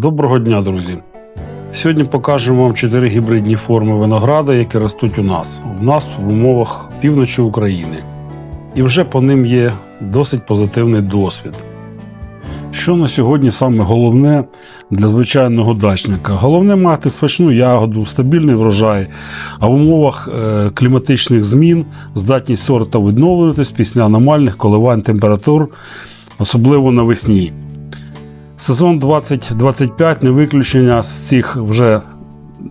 Доброго дня, друзі! Сьогодні покажемо вам чотири гібридні форми винограда, які ростуть у нас, у нас в умовах півночі України. І вже по ним є досить позитивний досвід. Що на сьогодні саме головне для звичайного дачника? Головне мати смачну ягоду, стабільний врожай, а в умовах е, кліматичних змін здатність сорта відновлюватись після аномальних коливань температур, особливо навесні. Сезон 2025 не виключення з цих вже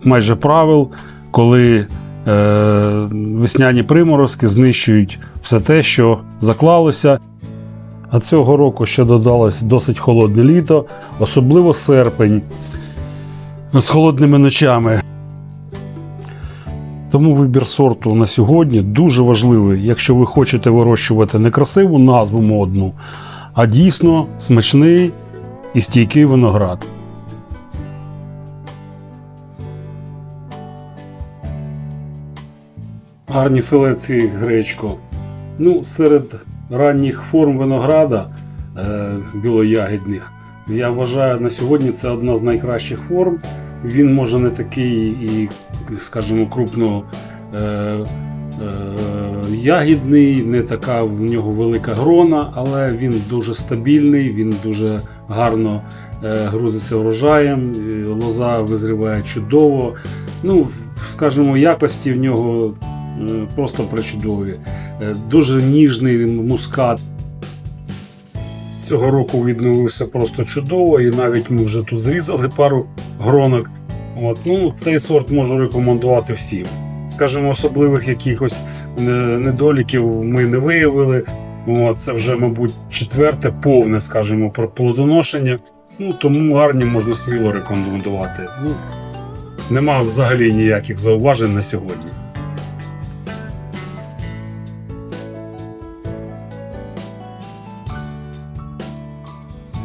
майже правил, коли е, весняні приморозки знищують все те, що заклалося. А цього року ще додалось досить холодне літо, особливо серпень з холодними ночами. Тому вибір сорту на сьогодні дуже важливий, якщо ви хочете вирощувати не красиву назву модну, а дійсно смачний і стійкий виноград. Гарні селекції гречко. Ну, серед ранніх форм винограда е, білоягідних, я вважаю, на сьогодні це одна з найкращих форм. Він може не такий і, скажімо, крупно е, е, ягідний, не така в нього велика грона, але він дуже стабільний, він дуже гарно е, грузиться врожаєм, е, лоза визріває чудово. Ну, скажімо, якості в нього е, просто причудові. Е, Дуже ніжний мускат. Цього року відновився просто чудово, і навіть ми вже тут зрізали пару гронок. От, ну, цей сорт можу рекомендувати всім. Скажімо, особливих якихось недоліків ми не виявили. От, це вже, мабуть, четверте повне, скажімо, про плодоношення. Ну, тому гарні можна сміло рекомендувати. Ну, нема взагалі ніяких зауважень на сьогодні.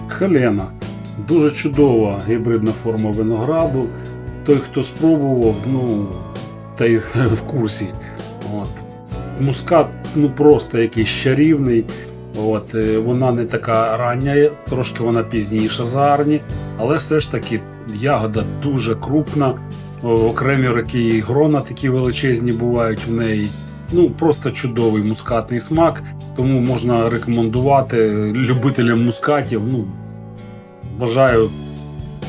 Хелена. Дуже чудова гібридна форма винограду. Той, хто спробував, ну, та й в курсі. От. Мускат ну, просто якийсь чарівний. От, е, вона не така рання, трошки вона пізніша за Арні, але все ж таки ягода дуже крупна. Окремі роки і грона такі величезні бувають в неї. Ну, просто чудовий мускатний смак, тому можна рекомендувати любителям мускатів. Ну, бажаю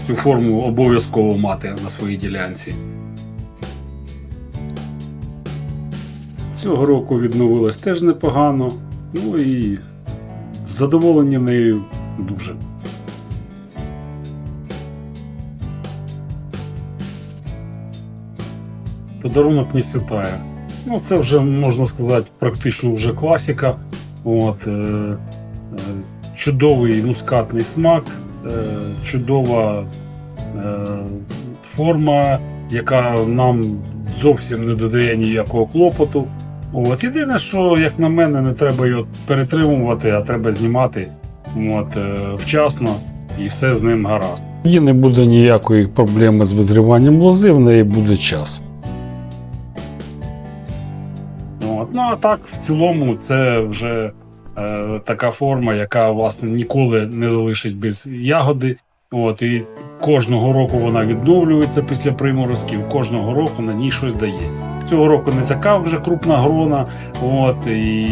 цю форму обов'язково мати на своїй ділянці. Цього року відновилась теж непогано. Ну і задоволення нею дуже. Подарунок не святає. Ну, це вже можна сказати, практично вже класика. От, е, е, чудовий мускатний смак, е, чудова е, форма, яка нам зовсім не додає ніякого клопоту. От. Єдине, що, як на мене, не треба його перетримувати, а треба знімати от, е, вчасно і все з ним гаразд. Тоді не буде ніякої проблеми з визріванням лози, в неї буде час. От. Ну а так, в цілому, це вже е, така форма, яка власне ніколи не залишить без ягоди. От, і кожного року вона відновлюється після приморозків, кожного року на ній щось дає. Цього року не така вже крупна грона, от, і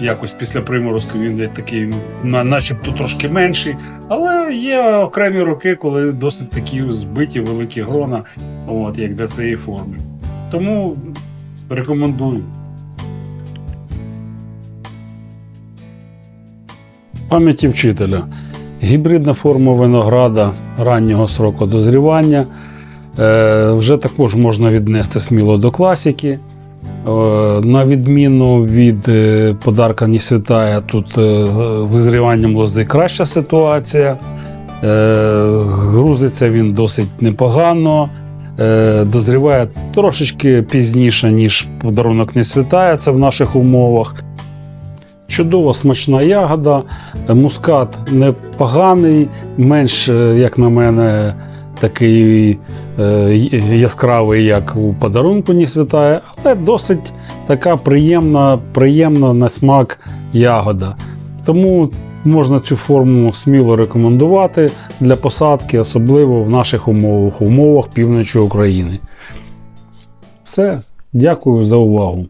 якось після приморозку він такий, начебто трошки менший. Але є окремі роки, коли досить такі збиті великі грона, от, як для цієї форми. Тому рекомендую. Пам'яті вчителя. Гібридна форма винограда раннього сроку дозрівання. Е, вже також можна віднести сміло до класики. Е, на відміну від е, подарка не тут визріванням лози краща ситуація. Грузиться він досить непогано. Дозріває трошечки пізніше, ніж подарунок не це в наших умовах. Чудова смачна ягода, мускат непоганий, менш, як на мене, такий е, яскравий, як у подарунку не святає, але досить така приємна, приємна на смак ягода. Тому можна цю форму сміло рекомендувати для посадки, особливо в наших умовах, умовах півночі України. Все, дякую за увагу.